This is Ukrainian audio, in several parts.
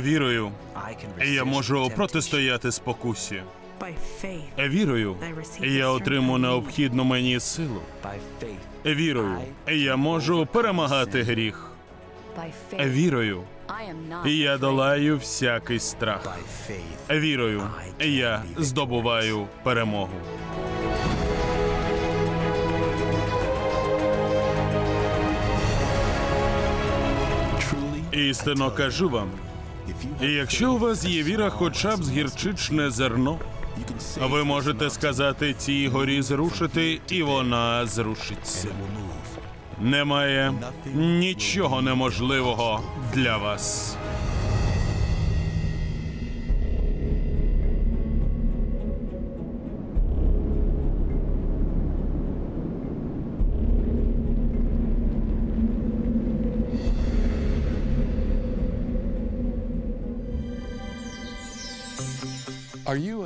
Вірою, я можу протистояти спокусі. Вірою, я отримую необхідну мені силу. Вірою, я можу перемагати гріх. Вірою, я долаю всякий страх. Вірою, я здобуваю перемогу. Істинно кажу вам, якщо у вас є віра, хоча б з гірчичне зерно, ви можете сказати цій горі зрушити, і вона зрушиться. Немає нічого неможливого для вас.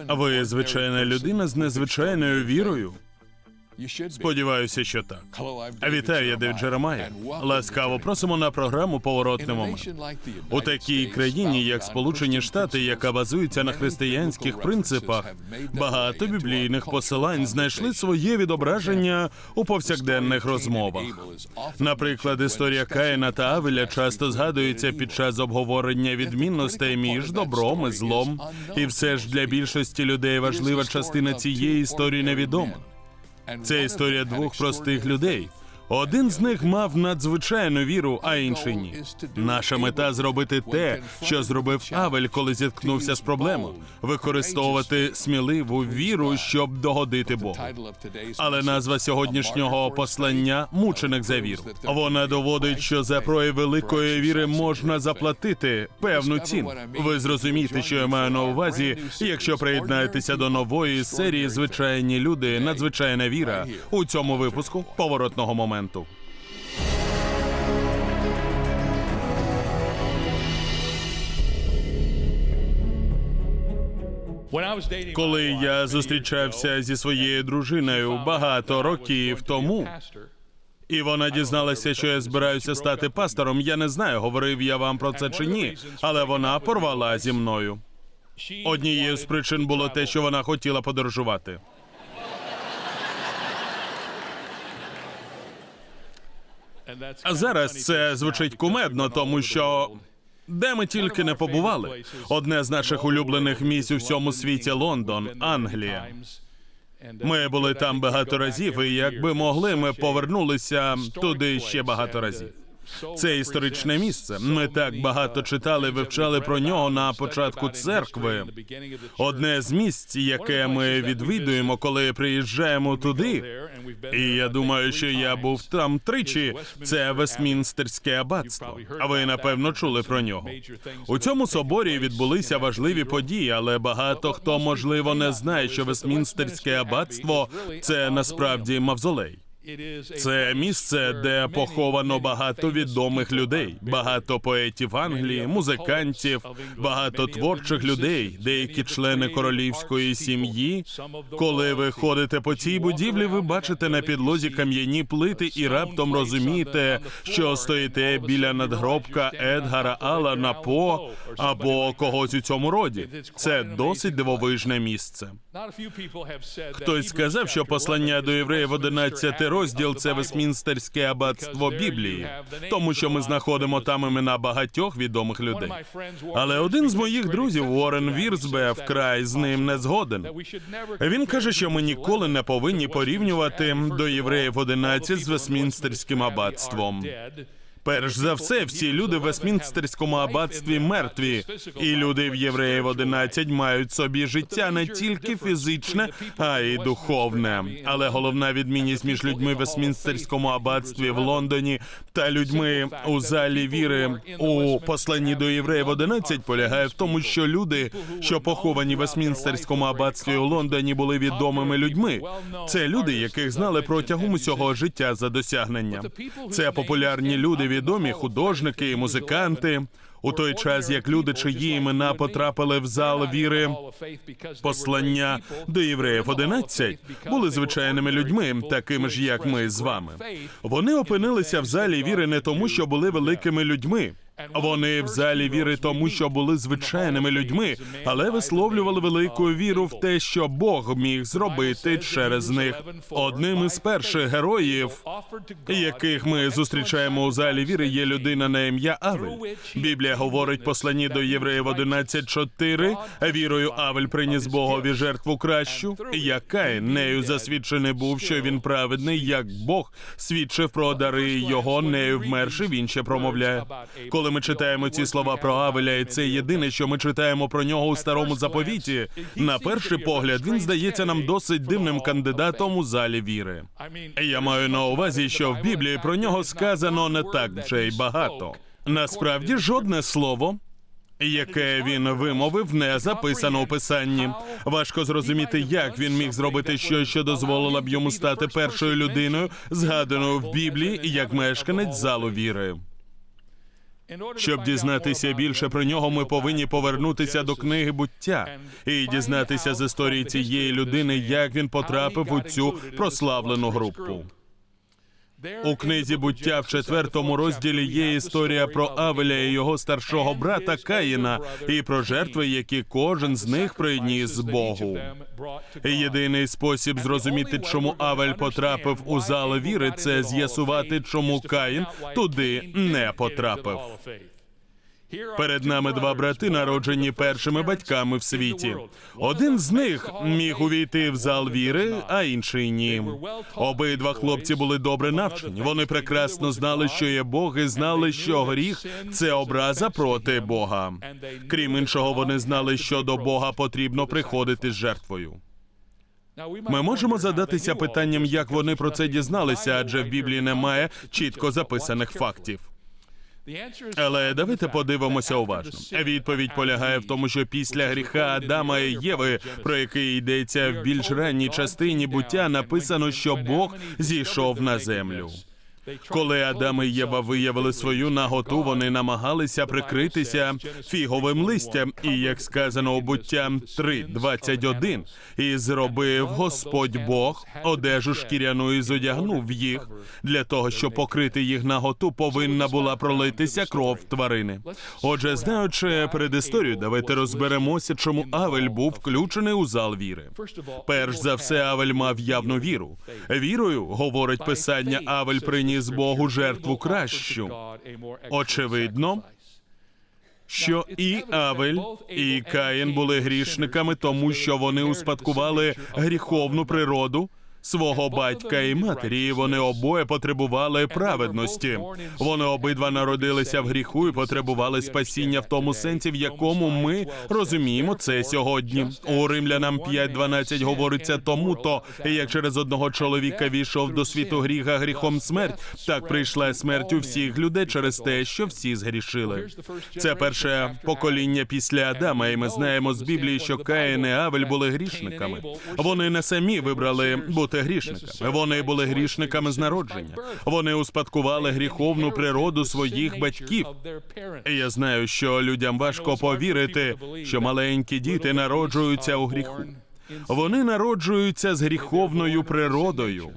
Ви звичайна людина з незвичайною вірою. Сподіваюся, що так. Вітаю, я Девід Джеремая. Ласкаво просимо на програму Поворотний момент. У такій країні, як Сполучені Штати, яка базується на християнських принципах, багато біблійних посилань знайшли своє відображення у повсякденних розмовах. Наприклад, історія Каїна та Авеля часто згадується під час обговорення відмінностей між добром і злом, і все ж для більшості людей важлива частина цієї історії невідома. Це історія двох простих людей. Один з них мав надзвичайну віру, а інший ні. Наша мета зробити те, що зробив Авель, коли зіткнувся з проблемою, використовувати сміливу віру, щоб догодити Богу. Але назва сьогоднішнього послання мученик за віру. Вона доводить, що за прояв великої віри можна заплатити певну ціну. Ви зрозумієте, що я маю на увазі, якщо приєднаєтеся до нової серії Звичайні люди, надзвичайна віра у цьому випуску поворотного моменту. Коли я зустрічався зі своєю дружиною багато років тому, і вона дізналася, що я збираюся стати пастором. Я не знаю, говорив я вам про це чи ні, але вона порвала зі мною. Однією з причин було те, що вона хотіла подорожувати. А зараз це звучить кумедно, тому що де ми тільки не побували. Одне з наших улюблених місць у всьому світі Лондон, Англія. Ми були там багато разів, і якби могли, ми повернулися туди ще багато разів. Це історичне місце. Ми так багато читали, вивчали про нього на початку церкви. Одне з місць, яке ми відвідуємо, коли приїжджаємо туди. І я думаю, що я був там тричі. Це Вестмінстерське аббатство. А ви напевно чули про нього. У цьому соборі відбулися важливі події, але багато хто можливо не знає, що Вестмінстерське аббатство це насправді мавзолей. Це місце, де поховано багато відомих людей, багато поетів Англії, музикантів, багато творчих людей, деякі члени королівської сім'ї. Коли ви ходите по цій будівлі, ви бачите на підлозі кам'яні плити і раптом розумієте, що стоїте біля надгробка Едгара Алана По або когось у цьому роді. Це досить дивовижне місце. Хтось сказав, що послання до євреїв 11 розділ це Весмінстерське аббатство Біблії, тому що ми знаходимо там імена багатьох відомих людей. Але один з моїх друзів, Уоррен Вірсбе, вкрай з ним не згоден. Він каже, що ми ніколи не повинні порівнювати до євреїв 11 з Весмінстерським аббатством. Перш за все, всі люди в Вестмінстерському аббатстві мертві, і люди в євреїв 11 мають собі життя не тільки фізичне, а й духовне. Але головна відмінність між людьми в Вестмінстерському аббатстві в Лондоні та людьми у залі віри у посланні до євреїв 11 полягає в тому, що люди, що поховані в Вестмінстерському аббатстві у Лондоні, були відомими людьми. Це люди, яких знали протягом усього життя за досягнення. Це популярні люди відомі художники і музиканти. У той час, як люди, чиї імена потрапили в зал віри, послання до євреїв 11, були звичайними людьми, такими ж як ми з вами. Вони опинилися в залі віри не тому, що були великими людьми. Вони в залі віри тому, що були звичайними людьми, але висловлювали велику віру в те, що Бог міг зробити через них. Одним із перших героїв, яких ми зустрічаємо у залі віри, є людина на ім'я Авель. Біблія говорить посланні до євреїв 11.4, Вірою Авель приніс Богові жертву кращу, як Каїн нею засвідчений був, що він праведний, як Бог свідчив про дари його, нею вмерши, він ще промовляє. Коли ми читаємо ці слова про Авеля, і це єдине, що ми читаємо про нього у старому заповіті. На перший погляд він здається нам досить дивним кандидатом у залі віри. Я маю на увазі, що в Біблії про нього сказано не так вже й багато. Насправді, жодне слово. Яке він вимовив, не записано у писанні. Важко зрозуміти, як він міг зробити щось, що дозволило б йому стати першою людиною, згаданою в Біблії як мешканець залу віри. Щоб дізнатися більше про нього, ми повинні повернутися до книги буття і дізнатися з історії цієї людини, як він потрапив у цю прославлену групу. У книзі буття в четвертому розділі є історія про Авеля і його старшого брата Каїна і про жертви, які кожен з них приніс Богу. Єдиний спосіб зрозуміти, чому Авель потрапив у зал віри, це з'ясувати, чому Каїн туди не потрапив. Перед нами два брати, народжені першими батьками в світі. Один з них міг увійти в зал віри, а інший ні. Обидва хлопці були добре навчені. Вони прекрасно знали, що є Бог, і знали, що гріх це образа проти Бога. Крім іншого, вони знали, що до Бога потрібно приходити з жертвою. Ми можемо задатися питанням, як вони про це дізналися, адже в Біблії немає чітко записаних фактів. Але давайте подивимося уважно. Відповідь полягає в тому, що після гріха Адама і Єви, про який йдеться в більш ранній частині буття, написано, що Бог зійшов на землю. Коли Адам і Єва виявили свою наготу, вони намагалися прикритися фіговим листям, і як сказано у буття 3.21, і зробив Господь Бог одежу шкіряну і зодягнув їх. Для того, щоб покрити їх наготу, повинна була пролитися кров тварини. Отже, знаючи передісторію, давайте розберемося, чому Авель був включений у зал віри. Перш за все, Авель мав явну віру. Вірою, говорить писання, Авель приніс Богу жертву кращу. Очевидно, що і Авель, і Каїн були грішниками, тому що вони успадкували гріховну природу свого батька і матері. і Вони обоє потребували праведності. Вони обидва народилися в гріху і потребували спасіння в тому сенсі, в якому ми розуміємо це сьогодні. У Римлянам 5.12 говориться тому, то як через одного чоловіка війшов до світу гріха гріхом смерть, так прийшла смерть у всіх людей через те, що всі згрішили. Це перше покоління після Адама, і ми знаємо з Біблії, що Каїн і Авель були грішниками. Вони не самі вибрали бути грішниками. Вони були грішниками з народження. Вони успадкували гріховну природу своїх батьків. І Я знаю, що людям важко повірити, що маленькі діти народжуються у гріху. Вони народжуються з гріховною природою.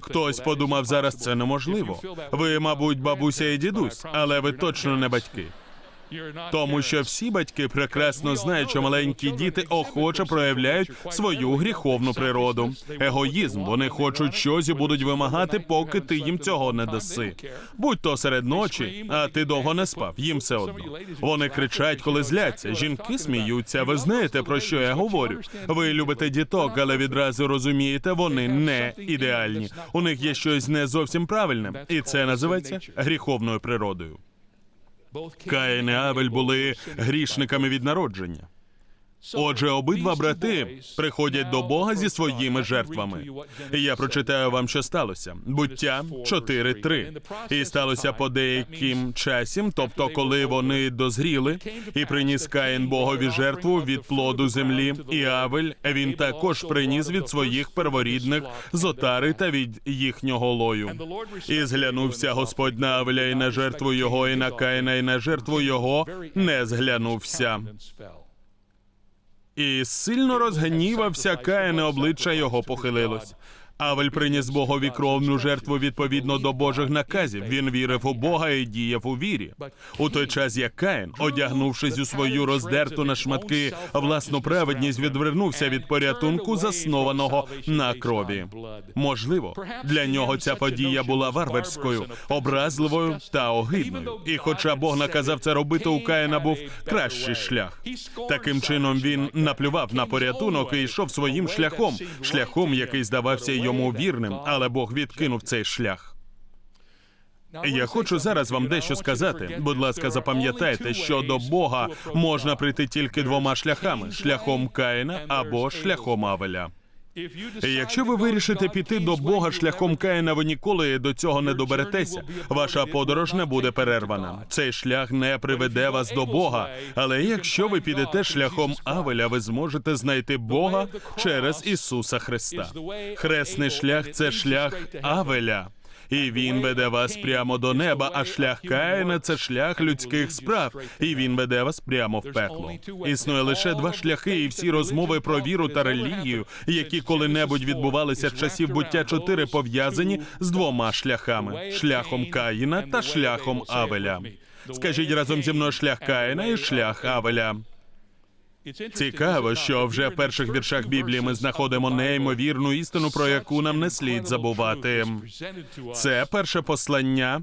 Хтось подумав, зараз це неможливо. Ви, мабуть, бабуся і дідусь, але ви точно не батьки. Тому що всі батьки прекрасно знають, що маленькі діти охоче проявляють свою гріховну природу. Егоїзм. Вони хочуть щось і будуть вимагати, поки ти їм цього не даси. Будь то серед ночі, а ти довго не спав. Їм все одно. Вони кричать, коли зляться. Жінки сміються. Ви знаєте про що я говорю? Ви любите діток, але відразу розумієте, вони не ідеальні. У них є щось не зовсім правильне, і це називається гріховною природою. Каїн і Авель були грішниками від народження. Отже, обидва брати приходять до Бога зі своїми жертвами. Я прочитаю вам, що сталося. Буття 4.3. І сталося по деяким часім, тобто, коли вони дозріли, і приніс Каїн Богові жертву від плоду землі, і Авель він також приніс від своїх перворідних з отари та від їхнього лою. І зглянувся Господь на Авеля і на жертву його, і на Каїна, і на жертву його не зглянувся. І сильно розгнівався Каїн, обличчя його похилилось. Авель приніс Богові кровну жертву відповідно до Божих наказів. Він вірив у Бога і діяв у вірі. У той час, як Каїн, одягнувшись у свою роздерту на шматки власну праведність, відвернувся від порятунку, заснованого на крові. Можливо, для нього ця подія була варварською, образливою та огидною. І хоча Бог наказав це робити, у Каїна був кращий шлях. Таким чином він наплював на порятунок і йшов своїм шляхом, шляхом, який здавався йому вірним, але Бог відкинув цей шлях. Я хочу зараз вам дещо сказати. Будь ласка, запам'ятайте, що до Бога можна прийти тільки двома шляхами: шляхом Каїна або шляхом Авеля. Якщо ви вирішите піти до Бога шляхом Каїна, ви ніколи до цього не доберетеся. Ваша подорож не буде перервана. Цей шлях не приведе вас до Бога. Але якщо ви підете шляхом Авеля, ви зможете знайти Бога через Ісуса Христа. Хресний шлях це шлях Авеля. І він веде вас прямо до неба, а шлях Каїна – це шлях людських справ, і він веде вас прямо в пекло. Існує лише два шляхи, і всі розмови про віру та релігію, які коли-небудь відбувалися з часів буття чотири, пов'язані з двома шляхами: шляхом Каїна та шляхом Авеля. Скажіть разом зі мною шлях Каїна і шлях Авеля. Цікаво, що вже в перших віршах Біблії ми знаходимо неймовірну істину, про яку нам не слід забувати. Це перше послання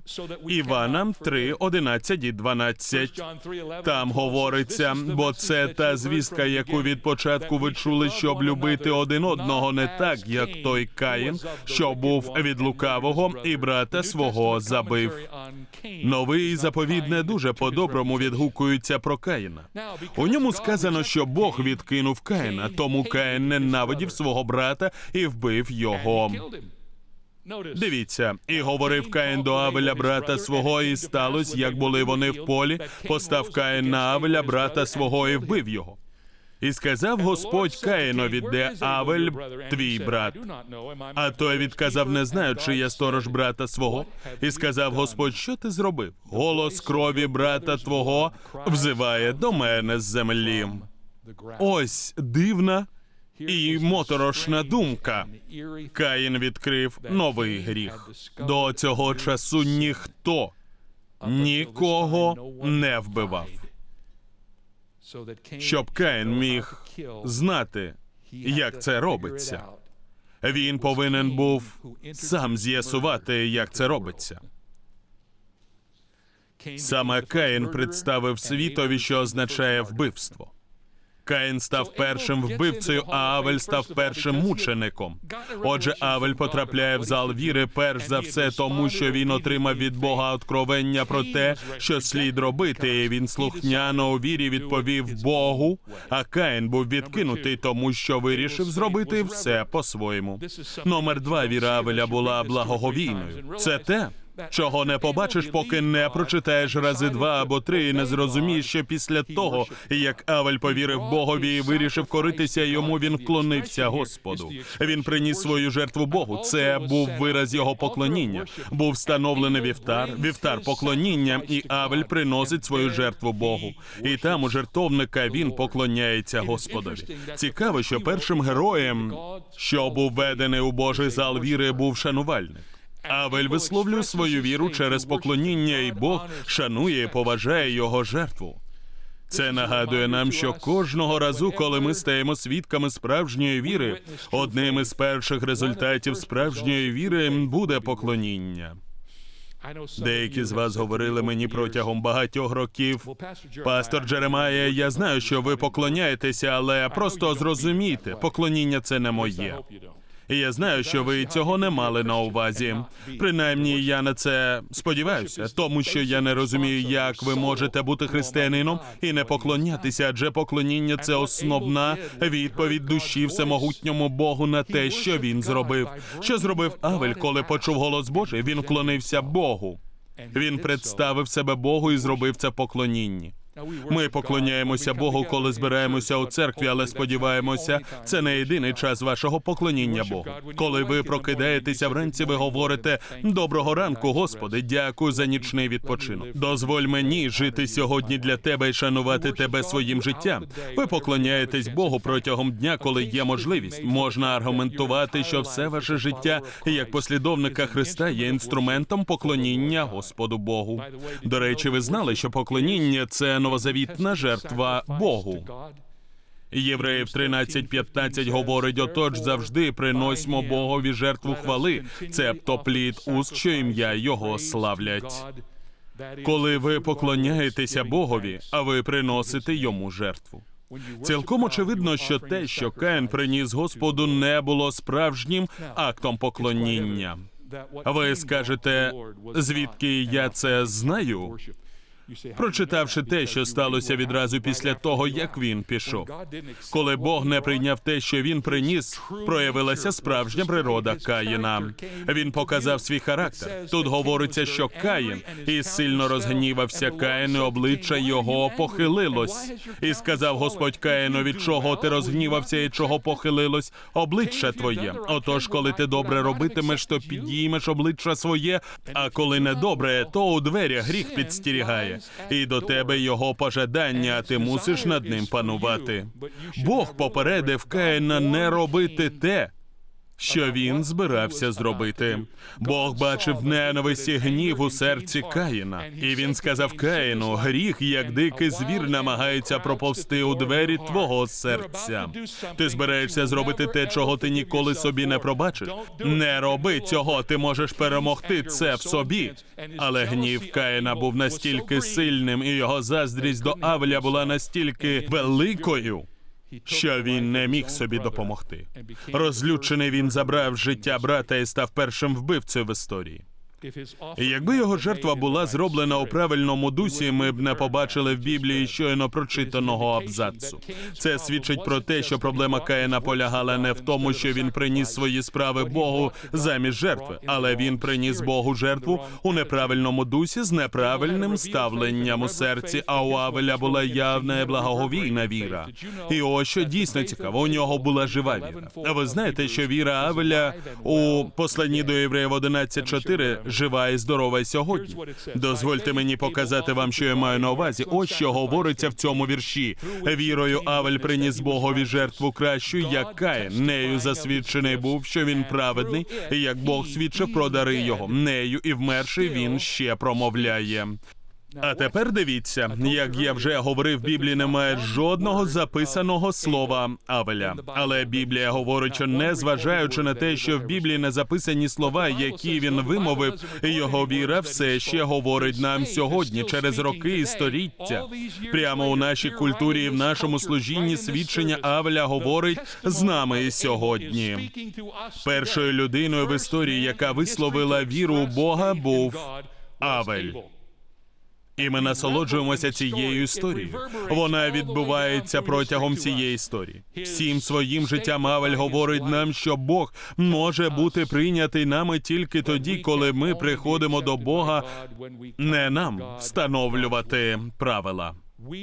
Івана 3, 11 і 12. Там говориться, бо це та звістка, яку від початку ви чули, щоб любити один одного, не так, як той Каїн, що був від лукавого і брата свого забив. Новий заповіт не дуже по-доброму відгукується про Каїна. У ньому сказано, що Бог відкинув Каїна, тому Каїн ненавидів свого брата і вбив його. Дивіться, і говорив Каїн до Авеля, брата свого, і сталося, як були вони в полі, постав Каїн на Авеля, брата свого, і вбив його. І сказав Господь Каїнові, де Авель, твій брат. А той відказав, не знаю, чи я сторож брата свого. І сказав Господь, що ти зробив? Голос крові брата твого взиває до мене з землі. Ось дивна і моторошна думка. Каїн відкрив новий гріх. До цього часу ніхто нікого не вбивав. Щоб Каїн міг знати, як це робиться. Він повинен був сам з'ясувати, як це робиться. Саме Каїн представив світові, що означає вбивство. Каїн став першим вбивцею, а Авель став першим мучеником. Отже, Авель потрапляє в зал віри перш за все, тому що він отримав від Бога откровення про те, що слід робити. і Він слухняно у вірі відповів Богу. А Каїн був відкинутий, тому що вирішив зробити все по-своєму. Номер два віра Авеля була благоговійною. Це те. Чого не побачиш, поки не прочитаєш рази два або три, і не зрозумієш, що після того, як Авель повірив Богові і вирішив коритися йому, він вклонився Господу. Він приніс свою жертву Богу. Це був вираз його поклоніння. Був встановлений вівтар, вівтар поклоніння, і Авель приносить свою жертву Богу. І там у жертовника він поклоняється Господові. Цікаво, що першим героєм, що був введений у Божий зал віри, був шанувальник. Авель висловлює свою віру через поклоніння, і Бог шанує і поважає його жертву. Це нагадує нам, що кожного разу, коли ми стаємо свідками справжньої віри, одним із перших результатів справжньої віри буде поклоніння. Деякі з вас говорили мені протягом багатьох років. Пастор Джеремая, я знаю, що ви поклоняєтеся, але просто зрозумійте, поклоніння це не моє. І я знаю, що ви цього не мали на увазі. Принаймні, я на це сподіваюся, тому що я не розумію, як ви можете бути християнином і не поклонятися, адже поклоніння це основна відповідь душі всемогутньому Богу на те, що він зробив. Що зробив Авель, коли почув голос Божий? Він вклонився Богу. Він представив себе Богу і зробив це поклонінні. Ми поклоняємося Богу, коли збираємося у церкві, але сподіваємося, це не єдиний час вашого поклоніння Богу. Коли ви прокидаєтеся вранці, ви говорите доброго ранку, Господи, дякую за нічний відпочинок. Дозволь мені жити сьогодні для тебе і шанувати тебе своїм життям. Ви поклоняєтесь Богу протягом дня, коли є можливість. Можна аргументувати, що все ваше життя, як послідовника Христа, є інструментом поклоніння Господу Богу. До речі, ви знали, що поклоніння це новозавітна жертва Богу. Євреїв 13.15 говорить: отож завжди приносьмо Богові жертву хвали, цебто плід уст, що ім'я Його славлять. Коли ви поклоняєтеся Богові, а ви приносите йому жертву. Цілком очевидно, що те, що Каїн приніс Господу, не було справжнім актом поклоніння. Ви скажете, звідки я це знаю? Прочитавши те, що сталося відразу після того, як він пішов. Коли Бог не прийняв те, що він приніс, проявилася справжня природа Каїна. Він показав свій характер. Тут говориться, що Каїн і сильно розгнівався Каїн, і обличчя його похилилось. І сказав Господь Каїну, від чого ти розгнівався і чого похилилось обличчя твоє. Отож, коли ти добре робитимеш, то підіймеш обличчя своє, а коли не добре, то у дверях гріх підстерігає. І до тебе його пожадання, а ти мусиш над ним панувати. Бог попередив Каїна не робити те, що він збирався зробити. Бог бачив ненависть і гнів у серці Каїна, і він сказав Каїну: гріх, як дикий звір, намагається проповсти у двері твого серця. Ти збираєшся зробити те, чого ти ніколи собі не пробачиш. Не роби цього, ти можеш перемогти це в собі. Але гнів Каїна був настільки сильним, і його заздрість до Авеля була настільки великою що він не міг собі допомогти. Розлючений він забрав життя брата і став першим вбивцею в історії. Якби його жертва була зроблена у правильному дусі, ми б не побачили в Біблії щойно прочитаного абзацу. Це свідчить про те, що проблема Каїна полягала не в тому, що він приніс свої справи Богу замість жертви, але він приніс Богу жертву у неправильному дусі з неправильним ставленням у серці. А у Авеля була явна благоговійна віра. І ось що дійсно цікаво, у нього була жива віра. Ви знаєте, що віра Авеля у посланні до євреїв 11.4 жива і здорова сьогодні. Дозвольте мені показати вам, що я маю на увазі. Ось що говориться в цьому вірші. Вірою Авель приніс Богові жертву кращу, як Каїн. Нею засвідчений був, що він праведний, і як Бог свідчив про дари його. Нею і вмерши він ще промовляє. А тепер дивіться, як я вже говорив, в Біблії немає жодного записаного слова Авеля. Але Біблія говорить, що не зважаючи на те, що в Біблії не записані слова, які він вимовив, його віра все ще говорить нам сьогодні через роки і століття. Прямо у нашій культурі і в нашому служінні свідчення Авеля говорить з нами і сьогодні. Першою людиною в історії, яка висловила віру у Бога, був Авель. І ми насолоджуємося цією історією. Вона відбувається протягом цієї історії. Всім своїм життям Авель говорить нам, що Бог може бути прийнятий нами тільки тоді, коли ми приходимо до Бога, не нам встановлювати правила.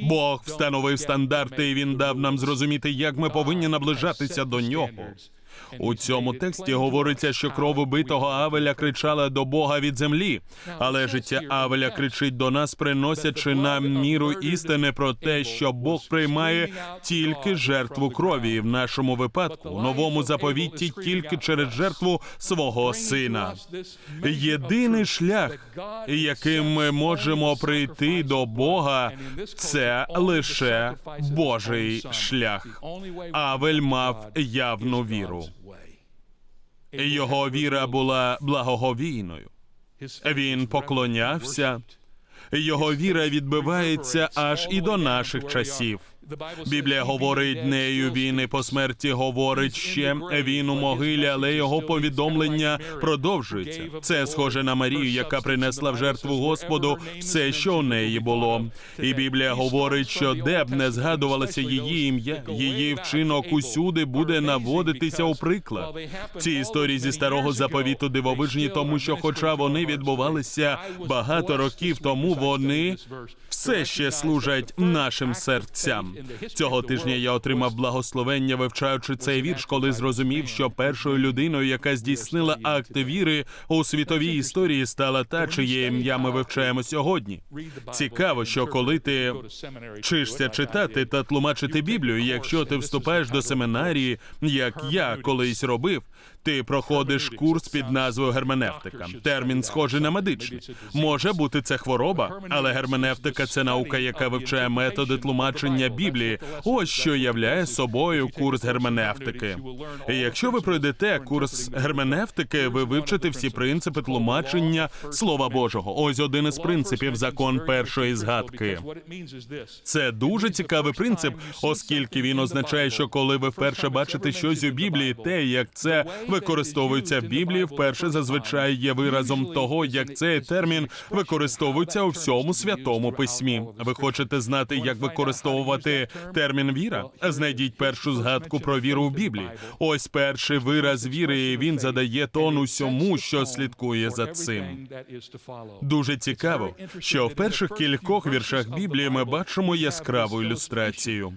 Бог встановив стандарти, і він дав нам зрозуміти, як ми повинні наближатися до нього. У цьому тексті говориться, що кров убитого Авеля кричала до Бога від землі, але життя Авеля кричить до нас, приносячи нам міру істини про те, що Бог приймає тільки жертву крові, в нашому випадку, у новому заповітті, тільки через жертву свого сина. Єдиний шлях, яким ми можемо прийти до Бога, це лише Божий шлях. Авель мав явну віру. Його віра була благоговійною. Він поклонявся. Його віра відбивається аж і до наших часів. Біблія говорить нею, він і по смерті говорить ще. Він у могилі, але його повідомлення продовжується. Це схоже на Марію, яка принесла в жертву Господу все, що у неї було. І Біблія говорить, що де б не згадувалося її ім'я, її вчинок усюди буде наводитися у приклад. Ці історії зі старого заповіту дивовижні, тому що, хоча вони відбувалися багато років тому, вони все ще служать нашим серцям. Цього тижня я отримав благословення, вивчаючи цей вірш, коли зрозумів, що першою людиною, яка здійснила акт віри у світовій історії, стала та, чиє ім'я ми вивчаємо сьогодні. Цікаво, що коли ти вчишся читати та тлумачити Біблію, якщо ти вступаєш до семинарії, як я колись робив, ти проходиш курс під назвою герменевтика. Термін схожий на медичний. Може бути це хвороба, але герменевтика це наука, яка вивчає методи тлумачення Біблії. Ось що являє собою курс герменевтики. І якщо ви пройдете курс герменевтики, ви вивчите всі принципи тлумачення Слова Божого. Ось один із принципів закон першої згадки. Це дуже цікавий принцип, оскільки він означає, що коли ви вперше бачите щось у Біблії, те, як це використовується в Біблії, вперше зазвичай є виразом того, як цей термін використовується у всьому святому письмі. Ви хочете знати, як використовувати термін віра? Знайдіть першу згадку про віру в Біблії. Ось перший вираз віри. і Він задає тон усьому, що слідкує за цим. Дуже цікаво, що в перших кількох віршах Біблії ми бачимо яскраву ілюстрацію.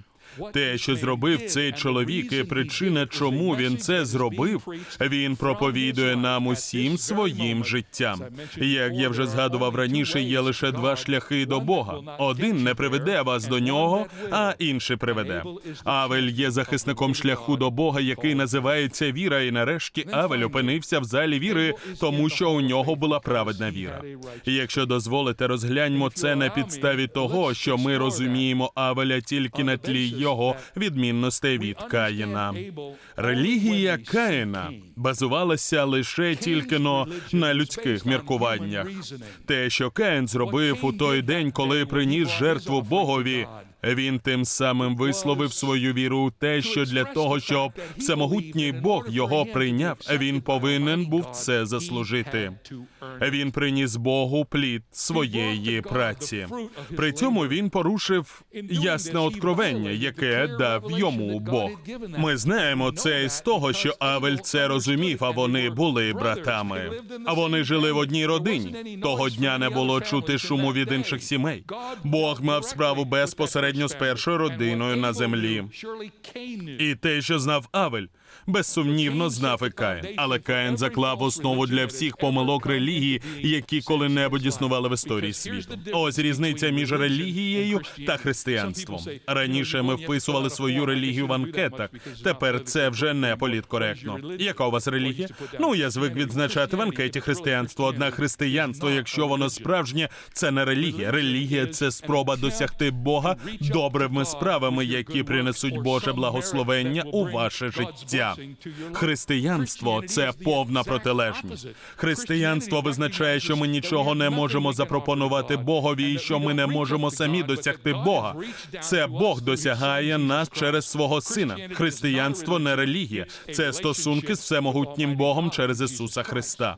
Те, що зробив цей чоловік, і причина, чому він це зробив, він проповідує нам усім своїм життям. Як я вже згадував раніше, є лише два шляхи до Бога. Один не приведе вас до нього, а інший приведе. Авель є захисником шляху до Бога, який називається віра. І нарешті Авель опинився в залі віри, тому що у нього була праведна віра. Якщо дозволите, розгляньмо це на підставі того, що ми розуміємо Авеля тільки на тлі його відмінностей від Каїна. Релігія Каїна базувалася лише тільки но на людських міркуваннях. Те, що Каїн зробив у той день, коли приніс жертву Богові. Він тим самим висловив свою віру у те, що для того, щоб всемогутній Бог його прийняв, він повинен був це заслужити. Він приніс Богу плід своєї праці. При цьому він порушив ясне откровення, яке дав йому Бог. Ми знаємо це з того, що Авель це розумів, а вони були братами. А вони жили в одній родині. Того дня не було чути шуму від інших сімей. Бог мав справу безпосередньо з першою родиною на землі. І те, що знав Авель, безсумнівно знав і Каїн. Але Каїн заклав основу для всіх помилок релігії, які коли-небудь існували в історії світу. Ось різниця між релігією та християнством. Раніше ми вписували свою релігію в анкетах. Тепер це вже не політкоректно. Яка у вас релігія? Ну я звик відзначати в анкеті християнство. Однак християнство, якщо воно справжнє, це не релігія. Релігія це спроба досягти Бога добрими справами, які принесуть Боже благословення у ваше життя. Християнство це повна протилежність. Християнство визначає, що ми нічого не можемо запропонувати Богові, і що ми не можемо самі досягти Бога. Це Бог досягає нас через свого сина. Християнство не релігія, це стосунки з всемогутнім Богом через Ісуса Христа.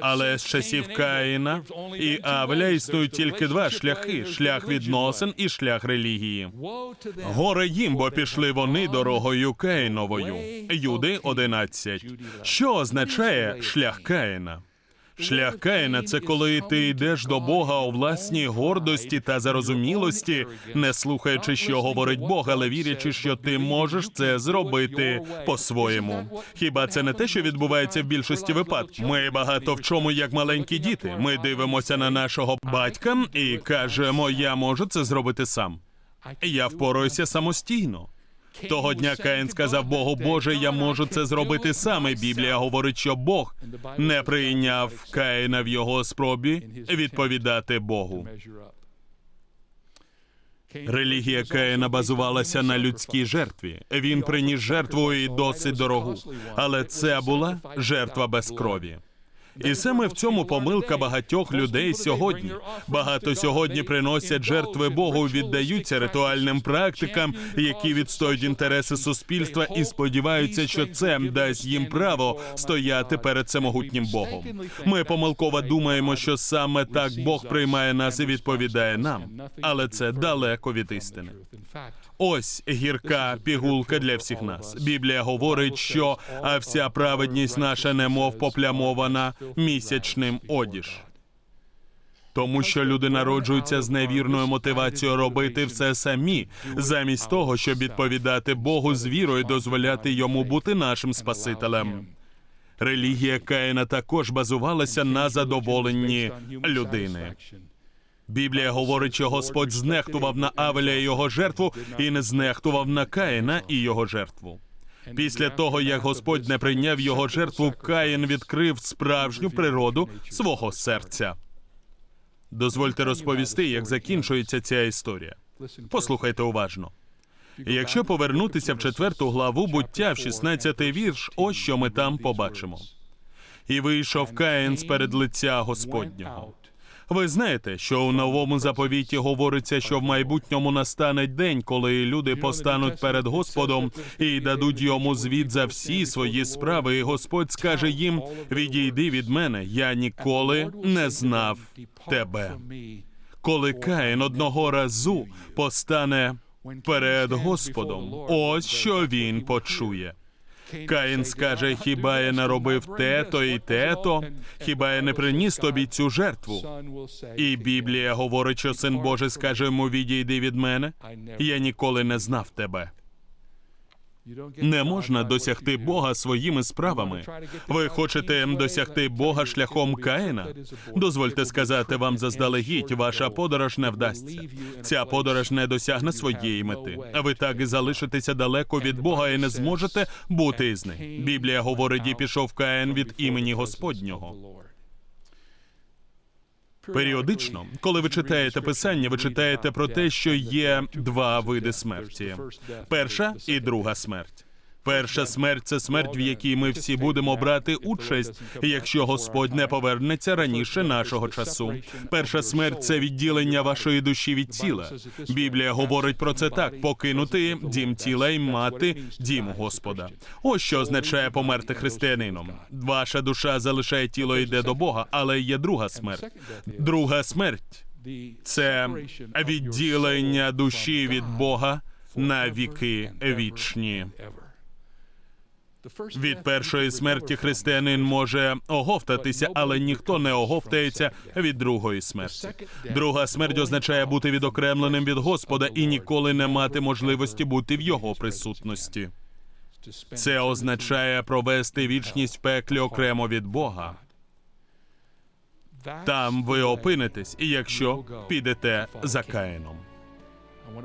Але з часів Каїна і Авеля існують тільки два шляхи: шлях відносин і шлях релігії. Горе їм, бо пішли вони дорогою Каїновою. Юди 11. Що означає шлях Каїна? Шлях Каїна – це коли ти йдеш до Бога у власній гордості та зарозумілості, не слухаючи, що говорить Бог, але вірячи, що ти можеш це зробити по-своєму. Хіба це не те, що відбувається в більшості випадків? Ми багато в чому, як маленькі діти. Ми дивимося на нашого батька і кажемо, я можу це зробити сам. Я впораюся самостійно. Того дня Каїн сказав Богу, Боже, я можу це зробити саме. Біблія говорить, що Бог не прийняв Каїна в його спробі відповідати Богу. Релігія Каїна базувалася на людській жертві. Він приніс жертву і досить дорогу, але це була жертва без крові. І саме в цьому помилка багатьох людей сьогодні. Багато сьогодні приносять жертви Богу, віддаються ритуальним практикам, які відстоюють інтереси суспільства, і сподіваються, що це дасть їм право стояти перед всемогутнім Богом. Ми помилково думаємо, що саме так Бог приймає нас і відповідає нам, але це далеко від істини. Ось гірка пігулка для всіх нас. Біблія говорить, що а вся праведність наша немов поплямована місячним одіж. Тому що люди народжуються з невірною мотивацією робити все самі, замість того, щоб відповідати Богу з вірою, дозволяти йому бути нашим Спасителем. Релігія Каїна також базувалася на задоволенні людини. Біблія говорить, що Господь знехтував на Авеля і його жертву, і не знехтував на Каїна і його жертву. Після того, як Господь не прийняв його жертву, Каїн відкрив справжню природу свого серця. Дозвольте розповісти, як закінчується ця історія. Послухайте уважно. Якщо повернутися в четверту главу буття, в 16-й вірш, ось що ми там побачимо. І вийшов Каїн з перед лиця Господнього. Ви знаєте, що у новому заповіті говориться, що в майбутньому настане день, коли люди постануть перед Господом і дадуть йому звіт за всі свої справи, і Господь скаже їм: відійди від мене, я ніколи не знав тебе. Коли Каїн одного разу постане перед Господом, ось що він почує. Каїн скаже: хіба я не робив те-то і те-то? Хіба я не приніс тобі цю жертву? І Біблія говорить, що син Божий скаже йому: відійди від мене. Я ніколи не знав тебе. Не можна досягти Бога своїми справами. Ви хочете досягти Бога шляхом Каїна? Дозвольте сказати вам заздалегідь, ваша подорож не вдасться. Ця подорож не досягне своєї мети. А ви так і залишитеся далеко від Бога і не зможете бути із ним. Біблія говорить, і пішов Каїн від імені Господнього. Періодично, коли ви читаєте писання, ви читаєте про те, що є два види смерті: перша і друга смерть. Перша смерть це смерть, в якій ми всі будемо брати участь, якщо Господь не повернеться раніше нашого часу. Перша смерть це відділення вашої душі від тіла. Біблія говорить про це так: покинути дім тіла і мати дім Господа. Ось що означає померти християнином. Ваша душа залишає тіло і йде до Бога, але є друга смерть. Друга смерть це відділення душі від Бога на віки вічні. Від першої смерті християнин може оговтатися, але ніхто не оговтається від другої смерті. Друга смерть означає бути відокремленим від Господа і ніколи не мати можливості бути в його присутності. Це означає провести вічність в пеклі окремо від Бога. Там ви опинитесь, якщо підете за Каїном.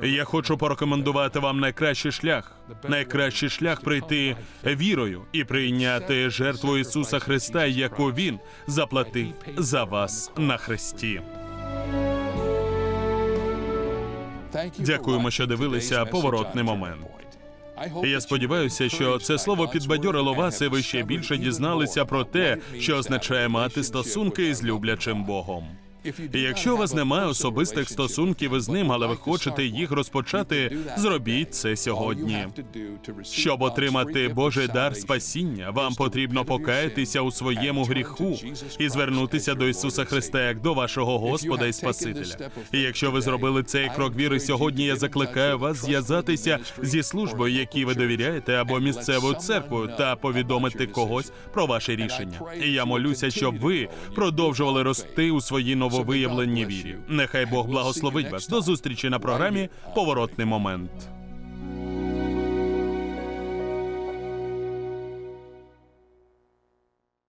Я хочу порекомендувати вам найкращий шлях. Найкращий шлях прийти вірою і прийняти жертву Ісуса Христа, яку Він заплатив за вас на хресті. Дякуємо, що дивилися поворотний момент. Я сподіваюся, що це слово підбадьорило вас, і ви ще більше дізналися про те, що означає мати стосунки з люблячим Богом. І якщо у вас немає особистих стосунків із ним, але ви хочете їх розпочати, зробіть це сьогодні. Щоб отримати Божий дар спасіння, вам потрібно покаятися у своєму гріху і звернутися до Ісуса Христа як до вашого Господа і Спасителя. І якщо ви зробили цей крок віри сьогодні, я закликаю вас зв'язатися зі службою, якій ви довіряєте, або місцевою церквою, та повідомити когось про ваше рішення. І я молюся, щоб ви продовжували рости у своїй нововиявленій вірі. Нехай Бог благословить вас. До зустрічі на програмі Поворотний момент.